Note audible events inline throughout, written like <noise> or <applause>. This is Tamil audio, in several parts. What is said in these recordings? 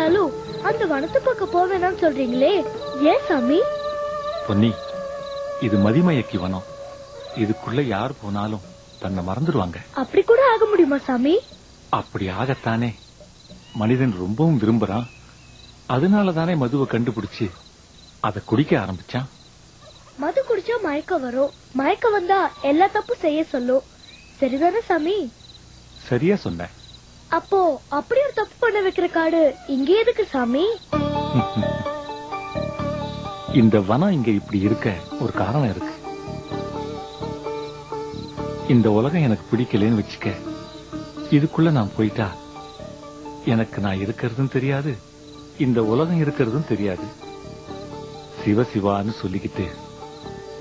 வந்தாலும் அந்த வனத்து பக்கம் போவேணாம்னு சொல்றீங்களே. ஏன் சாமி? பொன்னி இது மதிமயக்கி வனம். இதுக்குள்ள யார் போனாலும் தன்னை மறந்துடுவாங்க. அப்படி கூட ஆக முடியுமா சாமி? அப்படி ஆகத்தானே. மனிதன் ரொம்பவும் விரும்புறான். அதனால தானே மதுவை கண்டுபிடிச்சு அதை குடிக்க ஆரம்பிச்சான். மது குடிச்சா மயக்கம் வரும். மயக்கம் வந்தா எல்லா தப்பும் செய்ய சொல்லும். சரிதானே சாமி? சரியா சொன்ன. அப்போ அப்படி ஒரு தப்பு பண்ண வைக்கிற காடு இங்கே எதுக்கு சாமி? <laughs> இந்த வனம் இங்க இப்படி இருக்க ஒரு காரணம் இருக்கு. இந்த உலகம் எனக்கு பிடிக்கலன்னு வச்சுக்க இதுக்குள்ள நான் போயிட்டா எனக்கு நான் இருக்கிறதும் தெரியாது இந்த உலகம் இருக்கிறதும் தெரியாது. சிவ சிவான்னு சொல்லிக்கிட்டு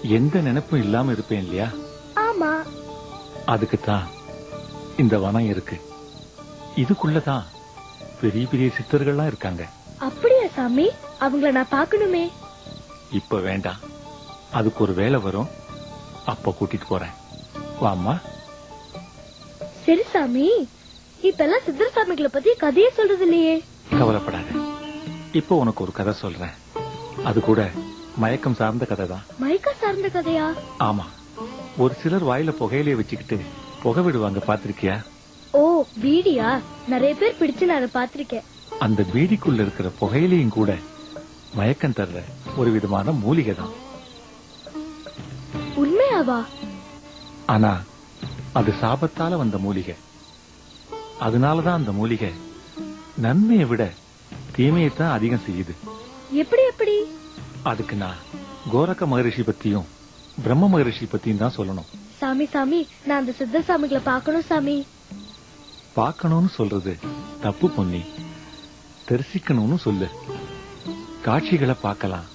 எந்த நினைப்பும் இல்லாம இருப்பேன் இல்லையா? ஆமா. அதுக்குத்தான் இந்த வனம் இருக்கு. இதுக்குள்ளதான் பெரிய பெரிய சித்தர்கள்லாம் இருக்காங்க. அப்படியா சாமி? அவங்கள நான் பார்க்கணுமே. இப்ப வேண்டாம். அதுக்கு ஒரு வேலை வரும். அப்ப கூட்டிட்டு போறேன். வாம்மா. சரி சாமி. இப்ப எல்லாம் சித்தர் சாமிகளை பத்தி கதையே சொல்றது இல்லையே. கவலைப்படாத. இப்போ உனக்கு ஒரு கதை சொல்றேன். அது கூட மயக்கம் சார்ந்த கதை தான் மயக்க சார்ந்த கதையா? ஆமா. ஒரு சிலர் வாயில புகையிலைய வச்சுக்கிட்டு புகை விடுவாங்க. பாத்திருக்கியா ஓ பீடியா? நிறைய பேர் பிடிச்சு நான் அதை பாத்திருக்கேன் அந்த பீடிக்குள்ள இருக்கிற புகையிலையும் கூட மயக்கம் தர்ற ஒரு விதமான மூலிகை தான். உண்மையாவா? ஆனா அது சாபத்தால வந்த மூலிகை. அதனாலதான் அந்த மூலிகை நன்மையை விட தீமையை தான் அதிகம் செய்யுது. எப்படி எப்படி? அதுக்கு நான் கோரக்க மகரிஷி பத்தியும் பிரம்ம மகரிஷி பத்தியும் தான் சொல்லணும். சாமி சாமி நான் அந்த சித்தர் சாமிகளை பார்க்கணும் சாமி. பார்க்கணும்னு சொல்றது. தப்பு பொன்னி. தரிசிக்கணும்னு சொல்லு. காட்சிகளை பார்க்கலாம்.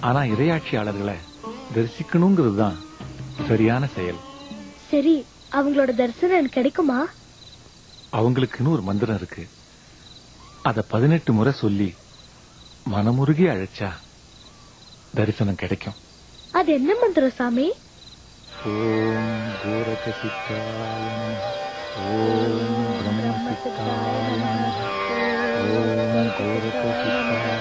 ஆனா இரையாட்சியாளர்களை தரிசிக்கணுங்கிறது தான் சரியான செயல். சரி அவங்களோட தரிசனம் எனக்கு கிடைக்குமா? அவங்களுக்குன்னு ஒரு மந்திரம் இருக்கு. அத பதினெட்டு முறை சொல்லி மனமுருகி அழைச்சா தரிசனம் கிடைக்கும். அது என்ன மந்திரம் சாமி? ஓம் கோரக Om Brahma Sitaya Om Brahma Sitaya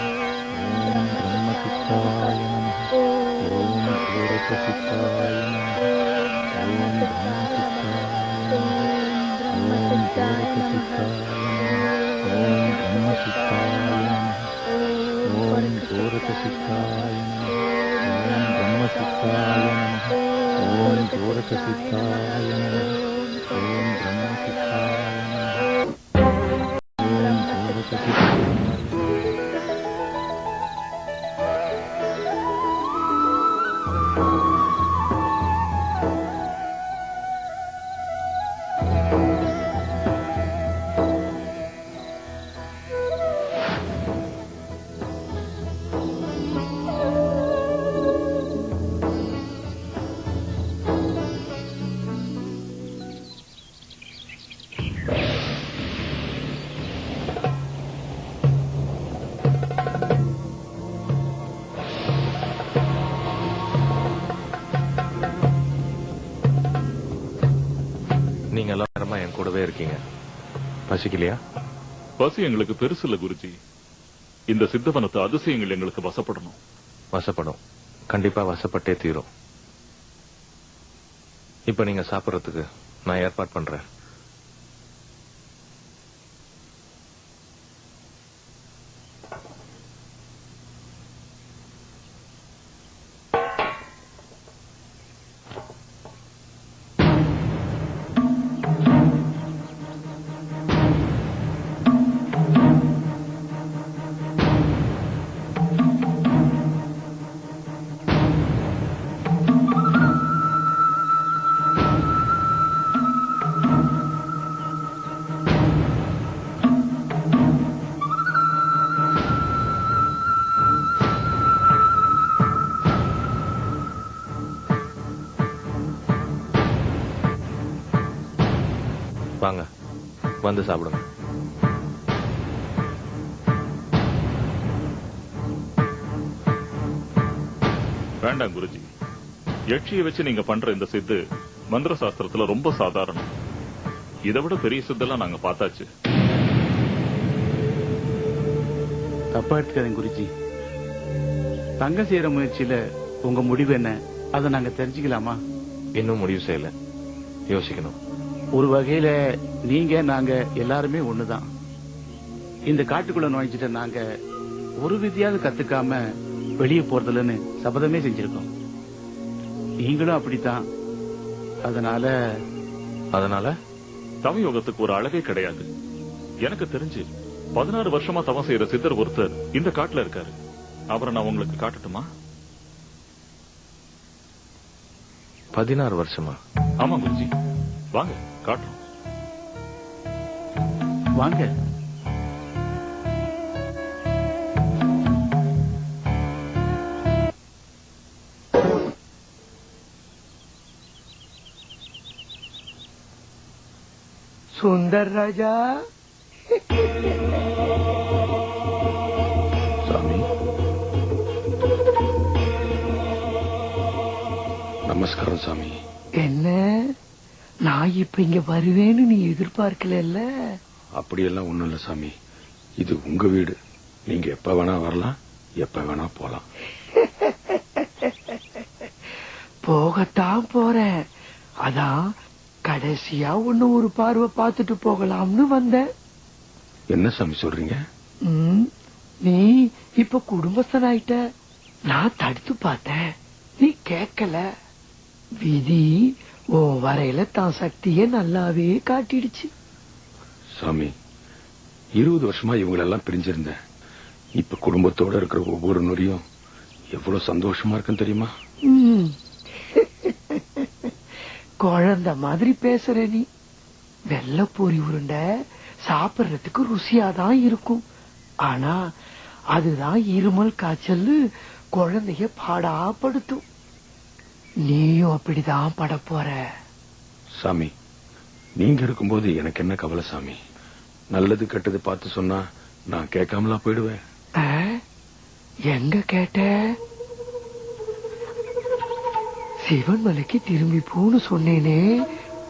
Om Om Brahma Sitaya Om Brahma Sitaya Om Om Brahma Sitaya Om Brahma Sitaya நேரமா என் கூடவே இருக்கீங்க. பசிக்கலையா? பசி எங்களுக்கு பெருசு இல்ல குருஜி. இந்த சித்தவனத்து அதிசயங்கள் எங்களுக்கு வசப்படணும். வசப்படும். கண்டிப்பா வசப்பட்டே தீரும். இப்ப நீங்க சாப்பிடறதுக்கு நான் ஏற்பாடு பண்றேன். வந்து சாப்பிடுங்க. வேண்டாம் குருஜி. யட்சியை வச்சு நீங்க பண்ற இந்த சித்து மந்திர சாஸ்திரத்துல ரொம்ப சாதாரணம். இதை விட பெரிய சித்தெல்லாம் நாங்க பார்த்தாச்சு. தப்பா எடுத்துக்காதீங்க குருஜி. தங்கம் செய்யற முயற்சியில உங்க முடிவு என்ன? அதை நாங்க தெரிஞ்சுக்கலாமா? இன்னும் முடிவு செய்யல. யோசிக்கணும். ஒரு வகையில நீங்க நாங்க எல்லாருமே ஒண்ணுதான். இந்த காட்டுக்குள்ள நுழைஞ்சிட்ட நாங்க ஒரு விதியாவது கத்துக்காம வெளியே போறதில்லன்னு சபதமே செஞ்சிருக்கோம். நீங்களும் அப்படித்தான். அதனால அதனால? தவயோகத்துக்கு ஒரு அழகே கிடையாது. எனக்கு தெரிஞ்சு பதினாறு வருஷமா தவம் செய்யற சித்தர் ஒருத்தர் இந்த காட்டுல இருக்காரு. அவரை நான் உங்களுக்கு காட்டட்டுமா? பதினாறு வருஷமா? ஆமா குருஜி. வாங்க காட்டுறோம். வாங்க. சுந்தர் ராஜா. சாமி. நமஸ்காரம் சாமி. என்ன? நான் இப்ப இங்க வருவேன்னு நீ எதிர்பார்க்கல அப்படியெல்லாம் ஒண்ணும் இல்ல சாமி. இது உங்க வீடு. நீங்க எப்ப வேணா வரலாம் எப்ப வேணா போலாம். <laughs> போகத்தான் போறேன். அதான் கடைசியா ஒன்னு ஒரு பார்வை பார்த்துட்டு போகலாம்னு வந்தேன். என்ன சாமி சொல்றீங்க? நீ இப்ப குடும்பஸ்தனாயிட்ட நான் தடுத்து பார்த்தேன். நீ கேட்கல. விதி உன் வரையில தான் சக்திய நல்லாவே காட்டிடுச்சு. சாமி இருபது வருஷமா இவங்களெல்லாம் பிரிஞ்சிருந்தேன். இப்ப குடும்பத்தோட இருக்கிற ஒவ்வொரு நொடியும் எவ்வளவு சந்தோஷமா இருக்குன்னு தெரியுமா. குழந்தை மாதிரி பேசுற நீ. வெள்ளப்பூரி உருண்டை சாப்பிடுறதுக்கு ருசியாதான் இருக்கும். ஆனா அதுதான் இருமல் காய்ச்சல் குழந்தைய பாடாப்படுத்தும். நீயும் அப்படிதான் பட போற. சாமி நீங்க இருக்கும்போது எனக்கு என்ன கவலை சாமி? நல்லது கெட்டது பார்த்து சொன்னா நான் கேட்காமலா போயிடுவேன்? எங்க கேட்ட? சிவன் மலைக்கு திரும்பி போன்னு சொன்னேனே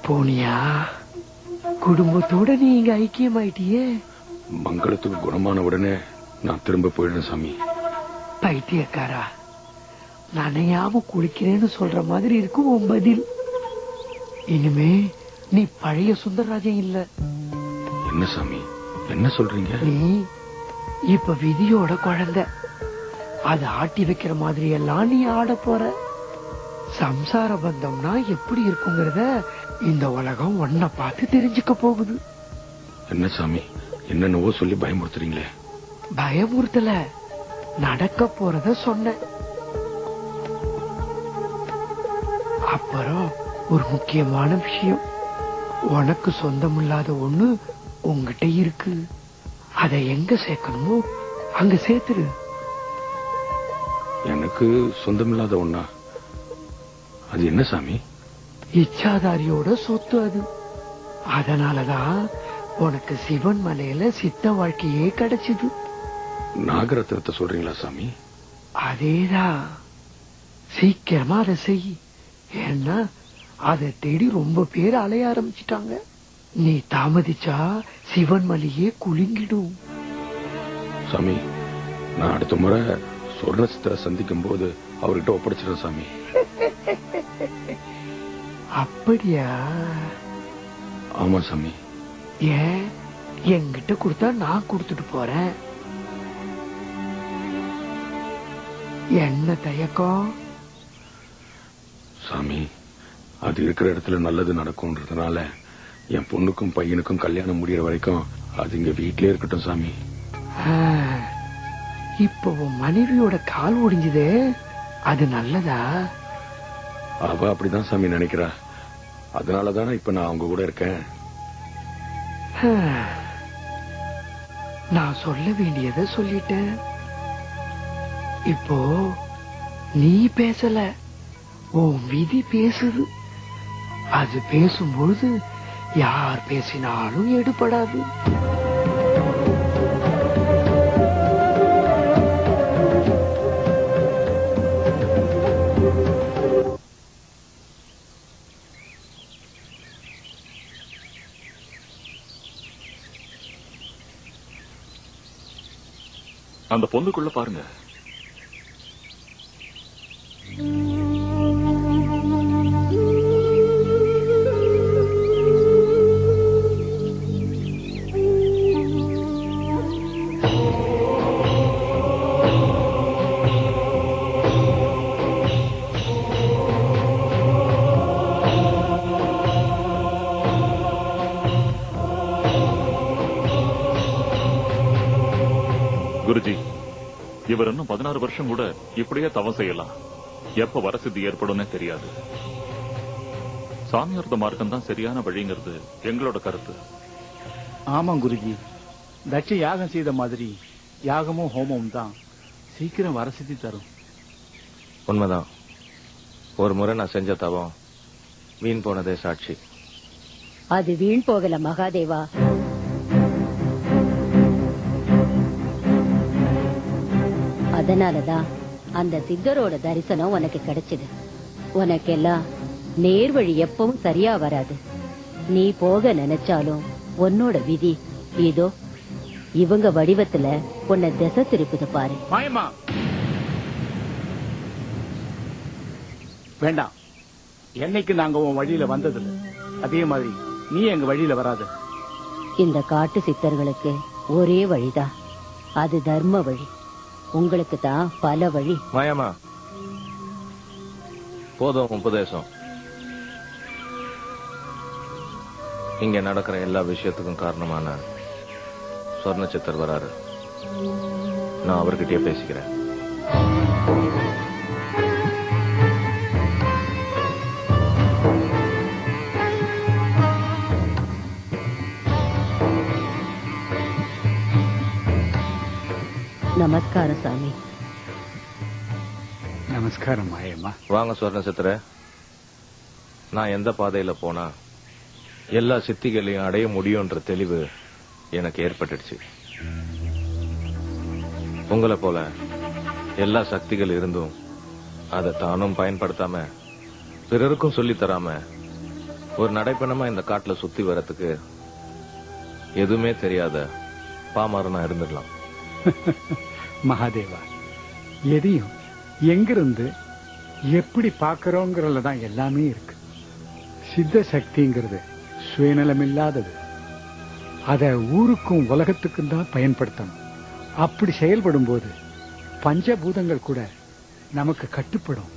போனியா? குடும்பத்தோட நீ இங்க ஐக்கியமாயிட்டியே. மங்களத்துக்கு குணமான உடனே நான் திரும்ப போயிடுறேன் சாமி. பைத்தியக்காரா? நனையாம குளிக்கிறேன்னு சொல்ற மாதிரி இருக்கும் உன் பதில். இனிமே நீ பழைய சுந்தரராஜன் இல்ல. என்ன சாமி? என்ன சொல்றீங்க? நீ இப்ப விதியோட குழந்தை. அது ஆட்டி வைக்கிற மாதிரி எல்லாம் நீ ஆட போற. சம்சார பந்தம்னா எப்படி இருக்குங்கிறத இந்த உலகம் ஒன்ன பார்த்து தெரிஞ்சுக்க போகுது. என்ன சாமி? என்னென்னவோ சொல்லி பயமுறுத்துறீங்களே. பயமுறுத்தல. நடக்க போறத சொன்ன. அப்புறம் ஒரு முக்கியமான விஷயம். உனக்கு சொந்தமில்லாத ஒண்ணு உன்கிட்ட இருக்கு. அதை எங்க சேர்க்கணுமோ அங்க சேர்த்துரு. எனக்கு சொந்தமில்லாத ஒண்ணா? அது என்ன சாமி? இச்சாதாரியோட சொத்து அது. அதனாலதான் உனக்கு சிவன் மலையில சித்த வாழ்க்கையே கிடைச்சது. நாகரத்னத்தை சொல்றீங்களா சாமி? அதேதான். சீக்கிரமா அதை செய். ஏன்னா அதை தேடி ரொம்ப பேர் அலைய ஆரம்பிச்சிட்டாங்க. நீ தாமதிச்சா சிவன் மலையே குலுங்கிடும். சாமி நான் அடுத்த முறை சொர்ணசித்தரை சந்திக்கும் போது அவர்கிட்ட ஒப்படைச்சிடுறேன் சாமி. <laughs> அப்படியா? ஆமா சாமி. ஏன்? என்கிட்ட கொடுத்தா நான் கொடுத்துட்டு போறேன். என்ன தயக்கம்? சாமி அது இருக்கிற இடத்துல நல்லது நடக்கும்ன்றதுனால என் பொண்ணுக்கும் பையனுக்கும் கல்யாணம் முடியற வரைக்கும் அது இங்க வீட்லயே இருக்கட்டும் சாமி. இப்போ மனைவியோட கால் ஒடிஞ்சதே. அது நல்லதா? அவ அப்படிதான் சாமி நினைக்கிறா. அதனாலதானே இப்ப நான் அவங்க கூட இருக்கேன். நான் சொல்ல வேண்டியதை சொல்லிட்டேன். இப்போ நீ பேசல. உன் விதி பேசுது. அது பேசும்பொழுது யார் பேசினாலும் எடுபடாது. அந்த பொண்ணுக்குள்ள பாருங்க. பதினாறு வருஷம் கூட இப்படியே தவம் செய்யலாம். எப்ப வரசித்தி ஏற்படும்னே தெரியாது. சாமியார்த்த மார்க்கம் தான் சரியான வழிங்கிறது எங்களோட கருத்து. ஆமாம் குருஜி. தட்ச யாகம் செய்த மாதிரி யாகமும் ஹோமமும் தான் சீக்கிரம் வரசித்தி தரும். உண்மைதான். ஒரு முறை நான் செஞ்ச தவம் வீண் போனதே சாட்சி. அது வீண் போகல மகாதேவா. அதனாலதான் அந்த சித்தரோட தரிசனம் உனக்கு கிடைச்சது. உனக்கெல்லாம் நேர்வழி எப்பவும் சரியா வராது. நீ போக நினைச்சாலும் உன்னோட விதி இதோ இவங்க வடிவத்துல உன்னை திசை திருப்புது பாரு. வேண்டாம். என்னைக்கு நாங்க உன் வழியில வந்ததில்ல. அதே மாதிரி நீ எங்க வழியில வராத. இந்த காட்டு சித்தர்களுக்கு ஒரே வழிதான். அது தர்ம வழி. உங்களுக்கு தான் பல வழி. மாயாமா போதும் உபதேசம். இங்க நடக்கிற எல்லா விஷயத்துக்கும் காரணமான சொர்ண சித்தர் வராரு. நான் அவர்கிட்டயே பேசிக்கிறேன். நமஸ்காரம் சாமி. நமஸ்காரம் மாயம்மா. வாங்க சொர்ண சித்தரே. நான் எந்த பாதையில போனா எல்லா சித்திகளையும் அடைய முடியும்ன்ற தெளிவு எனக்கு ஏற்பட்டுடுச்சு. உங்களை போல எல்லா சக்திகள் இருந்தும் அதை தானும் பயன்படுத்தாம பிறருக்கும் சொல்லித் தராம ஒரு நடைப்பணமா இந்த காட்டுல சுத்தி வரத்துக்கு எதுவுமே தெரியாத பாமரனா இருந்துடலாம். <laughs> மகாதேவா எதையும் எங்கிருந்து எப்படி பார்க்கிறோங்கிறதுல தான் எல்லாமே இருக்கு. சித்த சக்திங்கிறது சுயநலமில்லாதது. அத ஊருக்கும் உலகத்துக்கும் தான் பயன்படுத்தணும். அப்படி செயல்படும் போது பஞ்சபூதங்கள் கூட நமக்கு கட்டுப்படும்.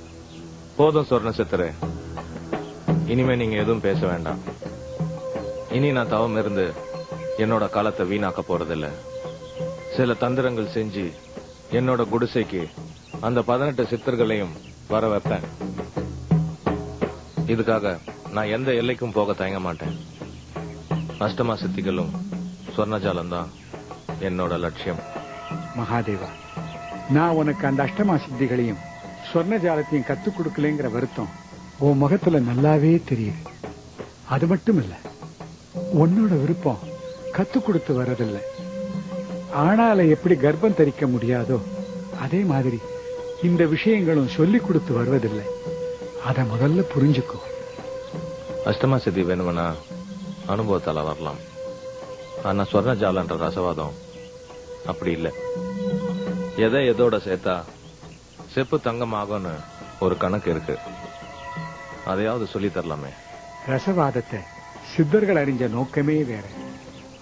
போதும் சொர்ண சித்தரே இனிமே நீங்க எதுவும் பேச வேண்டாம். இனி நான் தவம் இருந்து என்னோட காலத்தை வீணாக்க போறதில்லை. சில தந்திரங்கள் செஞ்சு என்னோட குடிசைக்கு அந்த பதினெட்டு சித்தர்களையும் வர வைப்பேன். இதுக்காக நான் எந்த எல்லைக்கும் போக தயங்க மாட்டேன். அஷ்டமா சித்திகளும் சொர்ணஜாலம் தான் என்னோட லட்சியம். மகாதேவா நான் உனக்கு அந்த அஷ்டமா சித்திகளையும் சொர்ண ஜாலத்தையும் கத்துக் கொடுக்கலங்கிற வருத்தம் உன் முகத்துல நல்லாவே தெரியுது. அது மட்டும் இல்ல உன்னோட விருப்பம் கத்துக் கொடுத்து வர்றதில்லை. ஆணால எப்படி கர்ப்பம் தரிக்க முடியாதோ அதே மாதிரி இந்த விஷயங்களும் சொல்லிக் கொடுத்து வருவதில்லை. அத முதல்ல புரிஞ்சுக்கோ. அஷ்டமா சித்தி வேணும்னா அனுபவத்தால வரலாம். ஆனா சொர்ணஜாலன்ற ரசவாதம் அப்படி இல்ல. எதை எதோட சேர்த்தா செப்பு தங்கம் ஆகும்னு ஒரு கணக்கு இருக்கு. அதையாவது சொல்லி தரலாமே. ரசவாதத்தை சித்தர்கள் அறிஞ்ச நோக்கமே வேற.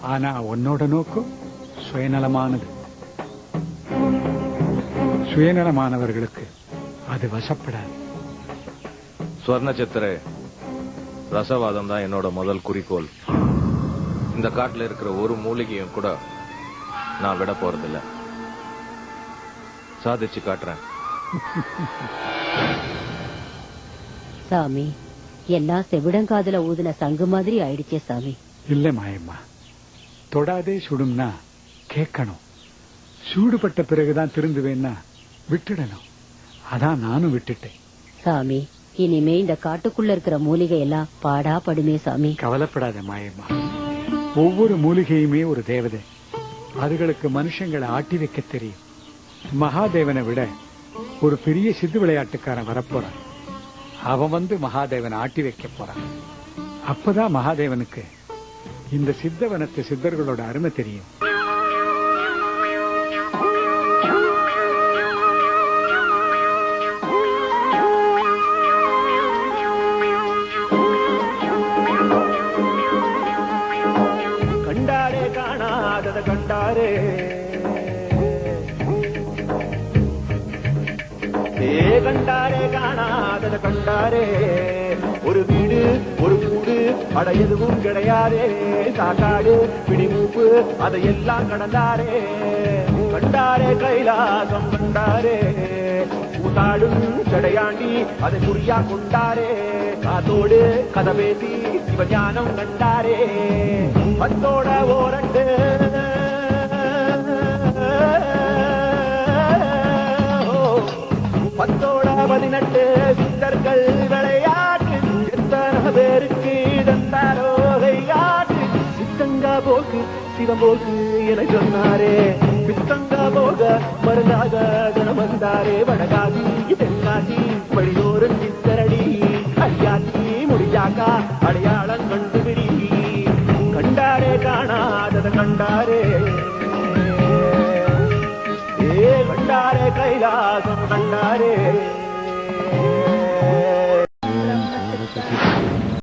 ஆனா உன்னோட நோக்கம்? சுயநலமானது. சுயநலமானவர்களுக்கு அது வசப்படாது. ஸ்வர்ண சித்திரே ரசவாதம் தான் என்னோட முதல் குறிக்கோள். இந்த காட்டுல இருக்கிற ஒரு மூலிகையும் கூட நான் விட போறதில்ல. சாதிச்சு காட்டுறேன். சாமி எல்லாம் செவிடங்காதுல ஊதுன சங்கு மாதிரி ஆயிடுச்சே சாமி. இல்ல மாயம்மா. தொடாதே சுடும்னா கேட்கணும். சூடுபட்ட பிறகுதான் திருந்துவேன்னா விட்டுடணும். அதான் நானும் விட்டுட்டேன். சாமி இனிமே இந்த காட்டுக்குள்ள இருக்கிற மூலிகை எல்லாம் பாடா படுமே சாமி. கவலைப்படாத மாயம்மா. ஒவ்வொரு மூலிகையுமே ஒரு தேவதை. அதுகளுக்கு மனுஷங்களை ஆட்டி வைக்க தெரியும். மகாதேவனை விட ஒரு பெரிய சித்து விளையாட்டுக்காரன் வரப்போறான். அவன் வந்து மகாதேவனை ஆட்டி வைக்க போறான். அப்பதான் மகாதேவனுக்கு இந்த சித்தவனத்து சித்தர்களோட அருமை தெரியும். காணாதத கண்டாரே. ஒரு வீடு ஒரு கூடு அட எதுவும் கிடையாதே. சாக்காடு பிடிமூப்பு அதையெல்லாம் கடந்தாரே. கண்டாரே கைலாசம் கண்டாரே. கூத்தாடும் சடையாண்டி அதை குறியா கொண்டாரே. காத்தோடு கதை பேசி சிவஞானம் கண்டாரே. பத்தோட ஓரண்டு. பத்தோட பதினெட்டு சித்தர்கள் விளையாட்டு. எத்தனை பேருக்கு தந்தாரோ கையாட்டு சித்தங்கா போக்கு சிவம் போக்கு என சொன்னாரே. பித்தங்கா போக மருந்தாக தினம் வந்தாரே. வடகாசி தென்காசி வழிதோறும் சித்தரடி அடியாச்சி முடிஞ்சாக்கா அடையாளம் கண்டுபிடி. கண்டாரே காணாதத கண்டாரே. ஏ கண்டாரே கைலாச கண்டாரே